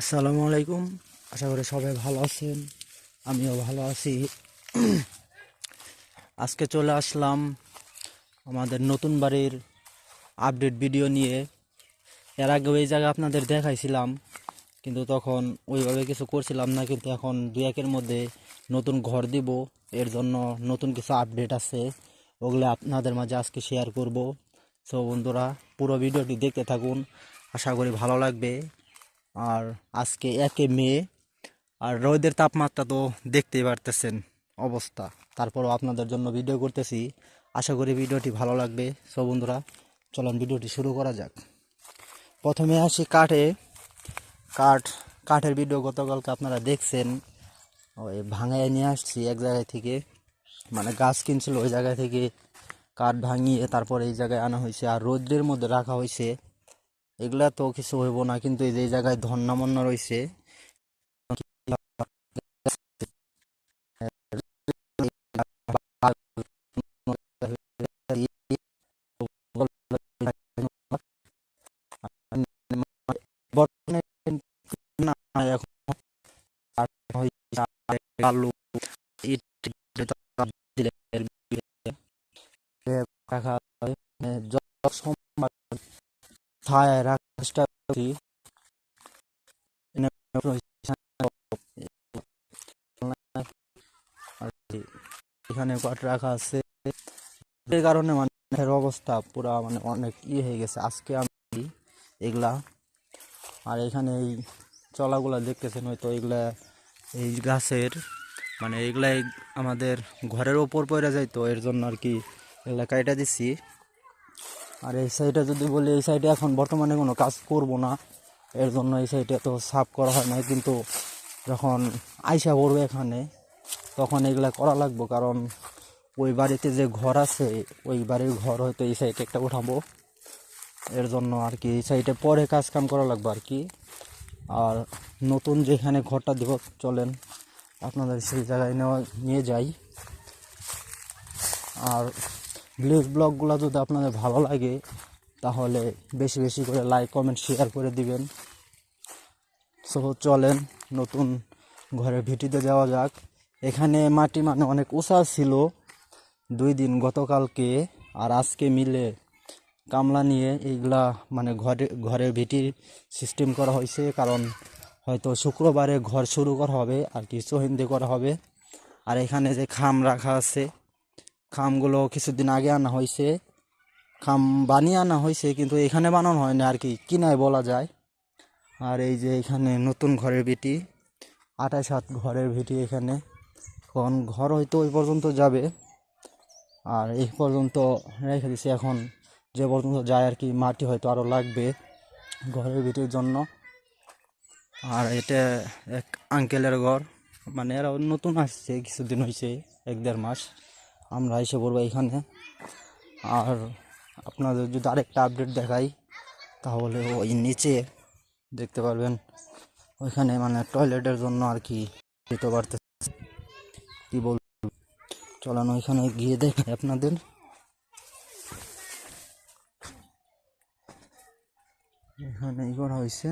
আসসালামু আলাইকুম। আশা করি সবাই ভালো আছেন। আমিও ভালো আছি। আজকে চলে আসলাম আমাদের নতুন বাড়ির আপডেট ভিডিও নিয়ে। এর আগে ওই জায়গা আপনাদের দেখাইছিলাম, কিন্তু তখন ওইভাবে কিছু করছিলাম না, কিন্তু এখন দু একের মধ্যে নতুন ঘর দিব। এর জন্য নতুন কিছু আপডেট আছে। ওগুলো আপনাদের মাঝে আজকে শেয়ার করব। সো বন্ধুরা, পুরো ভিডিওটি দেখতে থাকুন। আশা করি ভালো লাগবে। আর আজকে একে মে আর রোদের তাপমাত্রা তো দেখতেই পারতেছেন অবস্থা। তারপরও আপনাদের জন্য ভিডিও করতেছি। আশা করি ভিডিওটি ভালো লাগবে। সব বন্ধুরা, চলুন ভিডিওটি শুরু করা যাক। প্রথমে আসি কাঠে। কাঠ, কাঠের ভিডিও গতকালকে আপনারা দেখছেন। ওই ভাঙায় নিয়ে আসছি এক জায়গায় থেকে। মানে গাছ কিনছিল ওই জায়গা থেকে কাঠ ভাঙিয়ে তারপর এই জায়গায় আনা হয়েছে। আর রৌদ্রের মধ্যে রাখা হয়েছে এগুলা তো কিছু হইব না কিন্তু এই যে জায়গায় ধন্যামন্য রয়েছে আলু ইট মানে এনে আর এখানে কাঠ রাখা আছে? এর কারণে মানুষের অবস্থা পুরা মানে অনেক ইয়ে হয়ে গেছে। আজকে আমি এগুলা আর এখানে এই চলাগুলা দেখতেছেন হয়তো এগুলা এই গাছের মানে এগুলাই আমাদের ঘরের ওপর পড়ে যায় তো এর জন্য আর কি এগুলা কাইটা দিচ্ছি আর এই সাইডে যদি বলি, এই সাইডে এখন বর্তমানে কোনো কাজ করব না। এর জন্য এই সাইডে তো সাফ করা হয় না কিন্তু যখন আইসা পড়বে এখানে, তখন এগুলা করা লাগবো, কারণ ওই বাড়িতে যে ঘর আছে, ওই বাড়ির ঘর হয়তো এই সাইডে একটা উঠাবো। এর জন্য আর কি এই সাইডে পরে কাজ কাম করা লাগবে আর কি। আর নতুন যেখানে ঘরটা দেব, চলেন আপনাদের সেই জায়গায় নেওয়া, নিয়ে যাই। আর ভিলেজ ব্লগগুলো যদি আপনাদের ভালো লাগে, তাহলে বেশি বেশি করে লাইক কমেন্ট শেয়ার করে দিবেন। সো চলেন, নতুন ঘরের ভিটিতে যাওয়া যাক। এখানে মাটি মানে অনেক উঁচা ছিল দুই দিন গতকালকে, আর আজকে মিলে কামলা নিয়ে এইগুলা মানে ঘরে, ঘরের ভিটির সিস্টেম করা হয়েছে, কারণ হয়তো শুক্রবারে ঘর শুরু করা হবে, আর কি সহিন্দে করা হবে। আর এখানে যে খাম রাখা আছে খামগুলো কিছুদিন আগে আনা হয়েছে। খাম বানিয়ে আনা হয়েছে, কিন্তু এখানে বানানো হয় না আর কি। কিনায় বলা যায়। আর এই যে এখানে নতুন ঘরের ভিটি, আঠাশ হাত ঘরের ভিটি এখানে। এখন ঘর হয়তো ওই পর্যন্ত যাবে। আর এই পর্যন্ত রেখে দিছি। এখন যে পর্যন্ত যায় আর কি, মাটি হয়তো আরও লাগবে ঘরের ভিটির জন্য। আর এটা এক আঙ্কেলের ঘর। মানে এরা নতুন আসছে, কিছুদিন হয়েছে এক দেড় মাস। আমরা এসে পড়ব এখানে আর আপনাদের যদি আরেকটা আপডেট দেখাই, তাহলে ওই নিচে দেখতে পারবেন, ওইখানে মানে টয়লেটের জন্য আর কি দিতে পারতেছে। কি বল চলান ওইখানে গিয়ে দেখাই আপনাদের। এখানে ই করা হয়েছে।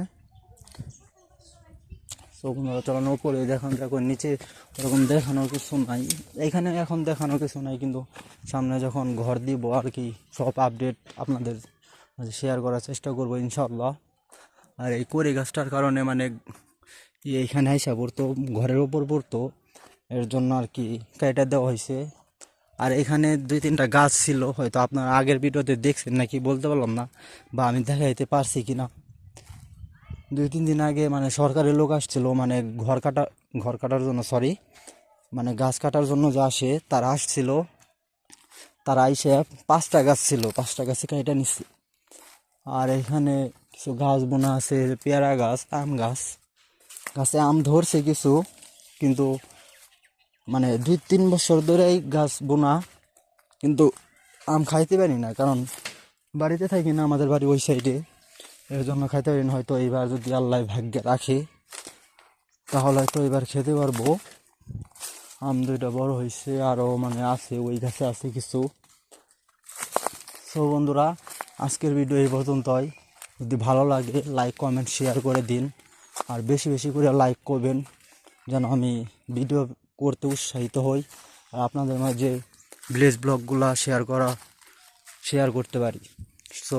সবগুলো চালানোর উপরে দেখানো দেখো নিচে ওরকম দেখানোর কিছু নাই। এখানে এখন দেখানোর কিছু নাই, কিন্তু সামনে যখন ঘর দিব আর কি, সব আপডেট আপনাদের শেয়ার করার চেষ্টা করব ইনশাল্লাহ আর এই কড়ি গাছটার কারণে মানে এইখানে আইসা পড়তো, ঘরের ওপর পড়তো, এর জন্য আর কি কেটে দেওয়া হয়েছে। আর এখানে দুই তিনটা গাছ ছিল, হয়তো আপনার আগের ভিডিওতে দেখছেন নাকি বলতে পারলাম না, বা আমি দেখাইতে পারছি কি না দুই তিন দিন আগে মানে সরকারি লোক আসছিল মানে ঘর কাটা, ঘর কাটার জন্য সরি মানে গাছ কাটার জন্য যে আসে তারা আসছিল। তারা আইসে পাঁচটা গাছ ছিল, পাঁচটা গাছে কাইটা নিচ্ছে আর এখানে কিছু গাছ বোনা আছে, পেয়ারা গাছ, আম গাছ। গাছে আম ধরছে কিছু, কিন্তু মানে দুই তিন বছর ধরে এই গাছ বোনা, কিন্তু আম খাইতে পারি না, কারণ বাড়িতে থাকি না, আমাদের বাড়ি ওই সাইডে এর জন্য খাইতে পারি হয়তো এইবার যদি আল্লাহ ভাগ্যে রাখে, তাহলে হয়তো এবার খেতে পারব। আম দুইটা বড় হয়েছে আরও মানে আছে, ওই গাছে আছে কিছু। সো বন্ধুরা, আজকের ভিডিও এই পর্যন্তই। যদি ভালো লাগে লাইক কমেন্ট শেয়ার করে দিন। আর বেশি বেশি করে লাইক করবেন, যেন আমি ভিডিও করতে উৎসাহিত হই। আর আপনাদের মাঝে ভিলেজ ব্লগগুলো শেয়ার করা শেয়ার করতে পারি। সো